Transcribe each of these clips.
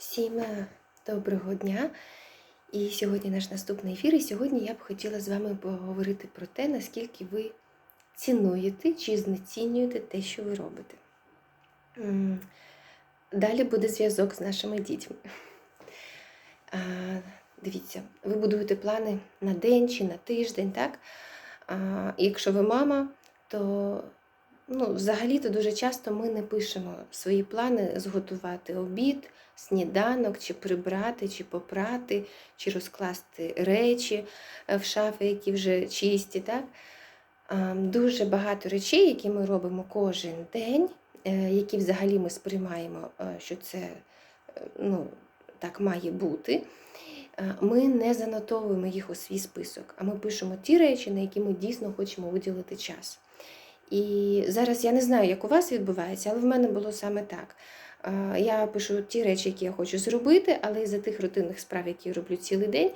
Всім е, доброго дня! І сьогодні наш наступний ефір. І сьогодні я б хотіла з вами поговорити про те, наскільки ви цінуєте чи знецінюєте те, що ви робите. Далі буде зв'язок з нашими дітьми. Дивіться, ви будуєте плани на день чи на тиждень, так? А, Якщо ви мама, то ну, взагалі-то дуже часто ми не пишемо свої плани зготувати обід, сніданок, чи прибрати, чи попрати, чи розкласти речі е, в шафи, які вже чисті. Так? Дуже багато речей, які ми робимо кожен день, е, які взагалі ми сприймаємо, е, що це ну, так має бути. Ми не занотовуємо їх у свій список, а ми пишемо ті речі, на які ми дійсно хочемо виділити час. І зараз я не знаю, як у вас відбувається, але в мене було саме так. Е, Я пишу ті речі, які я хочу зробити, але із-за тих рутинних справ, які я роблю цілий день,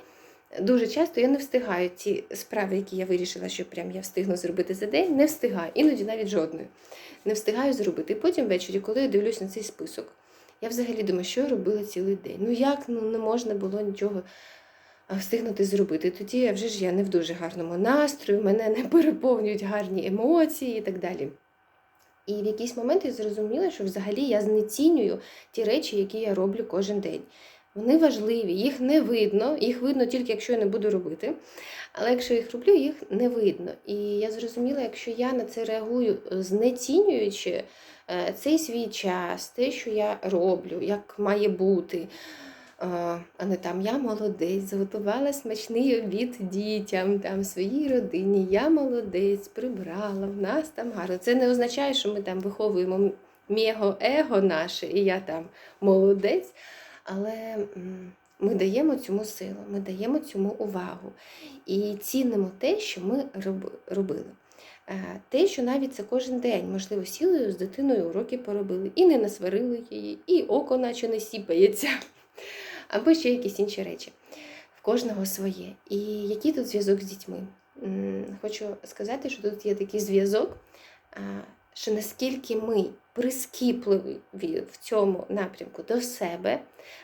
дуже часто я не встигаю ті справи, які я вирішила, що прям я встигну зробити за день, не встигаю, іноді навіть жодної. Не встигаю зробити. І потім ввечері, коли я дивлюсь на цей список, я взагалі думаю, що я робила цілий день. Ну як ну, не можна було нічого встигнути зробити. Тоді вже ж я не в дуже гарному настрої, мене не переповнюють гарні емоції і так далі. І в якийсь момент я зрозуміла, що взагалі я знецінюю ті речі, які я роблю кожен день. Вони важливі, їх не видно, їх видно тільки якщо я не буду робити. Але якщо я їх роблю, їх не видно. І я зрозуміла, якщо я на це реагую, знецінюючи е, цей свій час, те, що я роблю, як має бути. А не там я молодець, заготувала смачний обід дітям, там своїй родині, я молодець, прибрала, в нас там гарно. Це не означає, що ми там виховуємо мего-его наше, і я там молодець. Але ми даємо цьому силу, ми даємо цьому увагу і цінимо те, що ми робили. Те, що навіть це кожен день, можливо, сіли з дитиною уроки поробили, і не насварили її, і око наче не сіпається, або ще якісь інші речі. В кожного своє. І який тут зв'язок з дітьми? Хочу сказати, що тут є такий зв'язок, що наскільки ми прискіпливі в цьому напрямку до себе,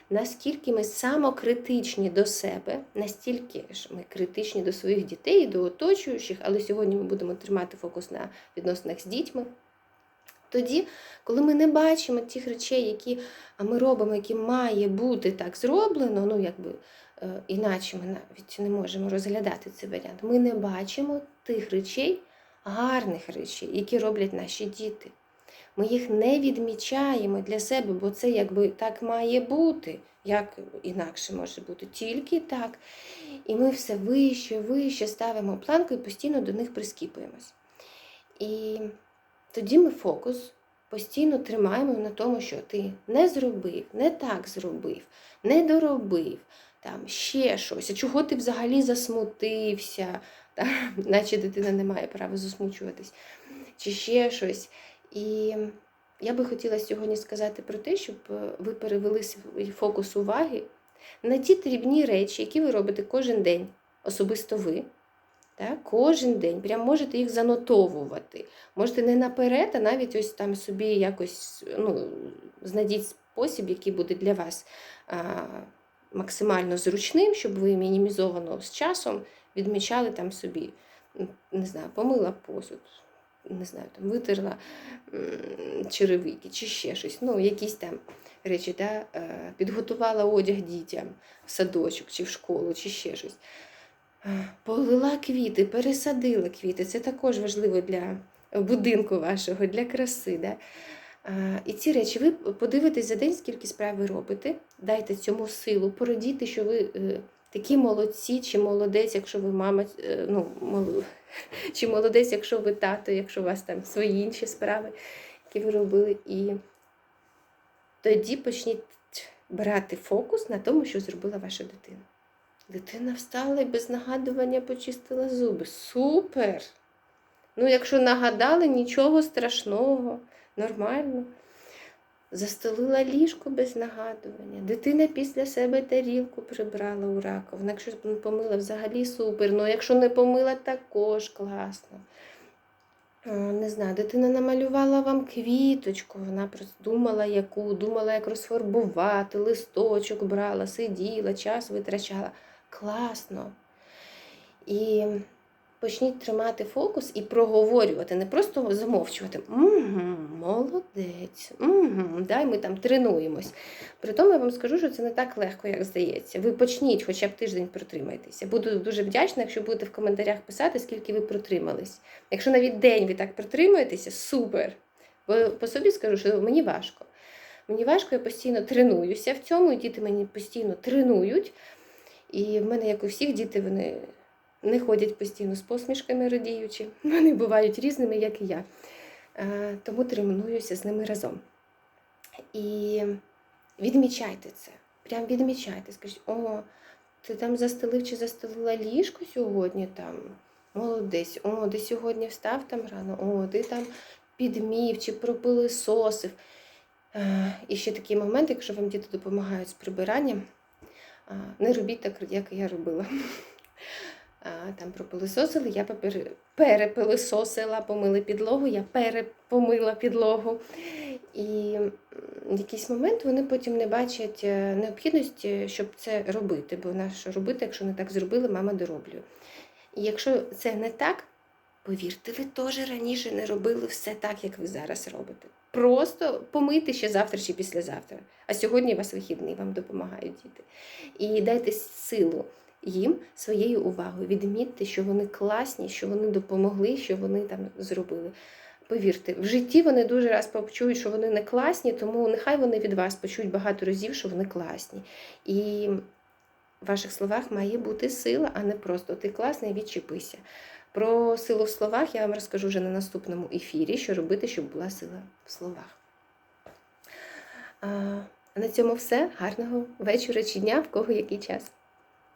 наскільки ми самокритичні до себе, настільки ж ми критичні до своїх дітей, до оточуючих, але сьогодні ми будемо тримати фокус на відносинах з дітьми. Тоді, коли ми не бачимо тих речей, які ми робимо, які має бути так зроблено, ну якби е, іначе ми навіть не можемо розглядати цей варіант, ми не бачимо тих речей, гарних речей, які роблять наші діти. Ми їх не відмічаємо для себе, бо це якби так має бути, як інакше може бути, тільки так. І ми все вище, вище ставимо планку і постійно до них прискіпуємось. І тоді ми фокус постійно тримаємо на тому, що ти не зробив, не так зробив, не доробив, там ще щось, а чого ти взагалі засмутився, та, наче дитина не має права засмучуватись, чи ще щось. І я би хотіла сьогодні сказати про те, щоб е, ви перевели свій фокус уваги на ті дрібні речі, які ви робите кожен день, особисто ви. Так, кожен день, прям можете їх занотовувати. Можете не наперед, а навіть ось там собі якось ну, знайдіть спосіб, який буде для вас а, максимально зручним, щоб ви мінімізовано з часом відмічали там собі, не знаю, помила посуд, не знаю, там витерла черевики чи ще щось. Ну, якісь там речі, да? е, підготувала одяг дітям в садочок чи в школу, чи ще щось. Полила квіти, пересадила квіти. Це також важливо для будинку вашого, для краси. Да? І ці речі ви подивитесь за день, скільки справ ви робите, дайте цьому силу, порадійте, що ви е, такі молодці, чи молодець, якщо ви мама, е, ну, чи молодець, якщо ви тато, якщо у вас там свої інші справи, які ви робили. І тоді почніть брати фокус на тому, що зробила ваша дитина. Дитина встала і без нагадування почистила зуби. Супер! Ну, якщо нагадали, нічого страшного, нормально. Застелила ліжко без нагадування. Дитина після себе тарілку прибрала у раковину. Якщо помила, взагалі супер. Ну, якщо не помила, також класно. не знаю, дитина намалювала вам квіточку, вона думала, яку, думала, як розфарбувати, листочок брала, сиділа, час витрачала. Класно. І почніть тримати фокус і проговорювати, не просто замовчувати. Угу, молодець. Угу, дай ми там тренуємось. При тому я вам скажу, що це не так легко, як здається. Ви почніть хоча б тиждень протримайтеся. Буду дуже вдячна, якщо будете в коментарях писати, скільки ви протримались. Якщо навіть день ви так протримаєтеся, супер. Бо по собі скажу, що мені важко. Мені важко, я постійно тренуюся в цьому, і діти мені постійно тренують. І в мене, як у всіх, діти вони не ходять постійно з посмішками радіючи. Вони бувають різними, як і я. Е, Тому тренуюся з ними разом. І відмічайте це. Прям відмічайте. Скажіть, о, ти там застелив чи застелила ліжко сьогодні там. Молодець, о, ти сьогодні встав там рано, о, ти там підмів чи пропилисосив. Е, І ще такий момент, якщо вам діти допомагають з прибиранням, не робіть так, як я робила. Там пропилисосили, я перепилисосила, помили підлогу, я перепомила підлогу. І в якийсь момент вони потім не бачать е, необхідності, щоб це робити. Бо на що робити, якщо не так зробили, мама дороблює. І якщо це не так, повірте, ви теж раніше не робили все так, як ви зараз робите. Просто помийте ще завтра чи післязавтра. А сьогодні у вас вихідний, вам допомагають діти. І дайте силу їм своєю увагою. Відмітьте, що вони класні, що вони допомогли, що вони там зробили. Повірте, в житті вони дуже раз почують, що вони не класні, тому нехай вони від вас почують багато разів, що вони класні. І в ваших словах має бути сила, а не просто ти класний, відчепися. Про силу в словах я вам розкажу вже на наступному ефірі, що робити, щоб була сила в словах. А на цьому все. Гарного вечора чи дня, в кого який час.